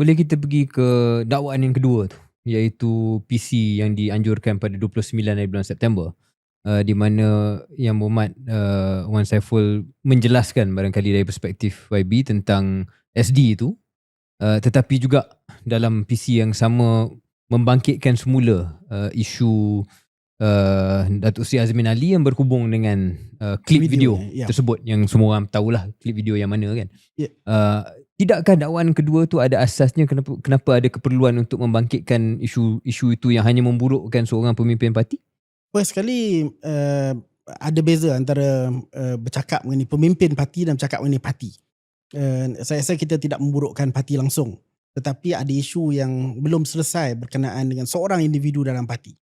Boleh kita pergi ke dakwaan yang kedua tu iaitu PC yang dianjurkan pada 29 hari bulan September uh, di mana Yang Berhormat uh, Wan Saiful menjelaskan barangkali dari perspektif YB tentang SD itu uh, tetapi juga dalam PC yang sama membangkitkan semula uh, isu uh, Datuk Seri Azmin Ali yang berhubung dengan uh, klip video, Video, ya. tersebut yang semua orang tahulah klip video yang mana kan. Ya. Uh, tidakkah dakwaan kedua tu ada asasnya kenapa kenapa ada keperluan untuk membangkitkan isu isu itu yang hanya memburukkan seorang pemimpin parti? First sekali uh, ada beza antara uh, bercakap mengenai pemimpin parti dan bercakap mengenai parti. Uh, saya rasa kita tidak memburukkan parti langsung. Tetapi ada isu yang belum selesai berkenaan dengan seorang individu dalam parti.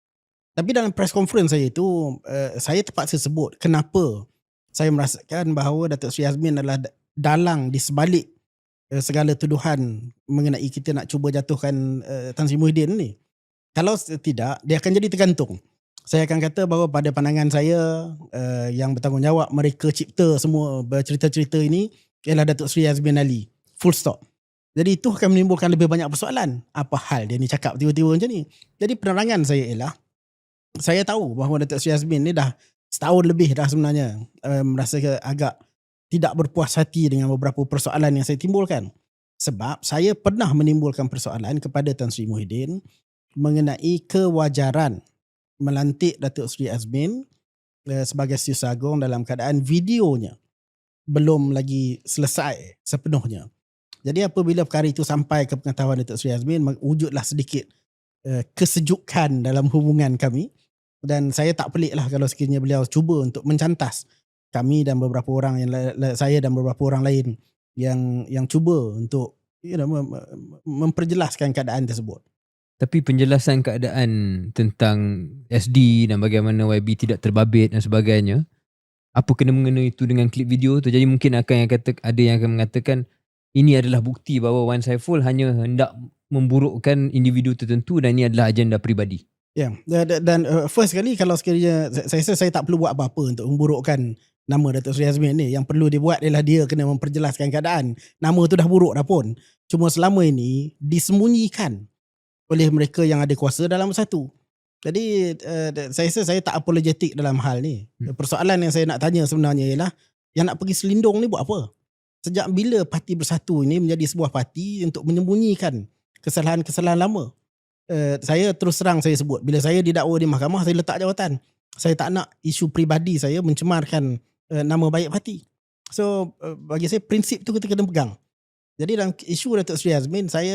Tapi dalam press conference saya itu, uh, saya terpaksa sebut kenapa saya merasakan bahawa Datuk Sri Azmin adalah da- dalang di sebalik uh, segala tuduhan mengenai kita nak cuba jatuhkan uh, Tan Sri Muhyiddin ni. Kalau tidak, dia akan jadi tergantung. Saya akan kata bahawa pada pandangan saya uh, yang bertanggungjawab mereka cipta semua bercerita-cerita ini ialah Datuk Seri Azmin Ali. Full stop. Jadi itu akan menimbulkan lebih banyak persoalan. Apa hal dia ni cakap tiba-tiba macam ni? Jadi penerangan saya ialah saya tahu bahawa Datuk Seri Azmin ni dah setahun lebih dah sebenarnya uh, merasa agak tidak berpuas hati dengan beberapa persoalan yang saya timbulkan. Sebab saya pernah menimbulkan persoalan kepada Tan Sri Muhyiddin mengenai kewajaran melantik Datuk Seri Azmin uh, sebagai Setiausaha Agung dalam keadaan videonya belum lagi selesai sepenuhnya. Jadi apabila perkara itu sampai ke pengetahuan Datuk Seri Azmin, wujudlah sedikit uh, kesejukan dalam hubungan kami dan saya tak pelik lah kalau sekiranya beliau cuba untuk mencantas kami dan beberapa orang yang saya dan beberapa orang lain yang yang cuba untuk you know, mem- mem- memperjelaskan keadaan tersebut. Tapi penjelasan keadaan tentang SD dan bagaimana YB tidak terbabit dan sebagainya, apa kena mengena itu dengan klip video tu? Jadi mungkin akan yang kata ada yang akan mengatakan ini adalah bukti bahawa Wan Saiful hanya hendak memburukkan individu tertentu dan ini adalah agenda peribadi. Ya, yeah. dan, dan uh, first sekali kalau sekiranya saya rasa saya tak perlu buat apa-apa untuk memburukkan nama Datuk Seri Azmin ni. Yang perlu dia buat ialah dia kena memperjelaskan keadaan. Nama tu dah buruk dah pun. Cuma selama ini disembunyikan oleh mereka yang ada kuasa dalam satu. Jadi uh, saya rasa saya tak apologetik dalam hal ni. Hmm. Persoalan yang saya nak tanya sebenarnya ialah yang nak pergi selindung ni buat apa? Sejak bila parti bersatu ini menjadi sebuah parti untuk menyembunyikan kesalahan-kesalahan lama? Uh, saya terus terang saya sebut bila saya didakwa di mahkamah saya letak jawatan saya tak nak isu peribadi saya mencemarkan uh, nama baik parti so uh, bagi saya prinsip tu kita kena pegang. Jadi dalam isu Datuk Seri Azmin saya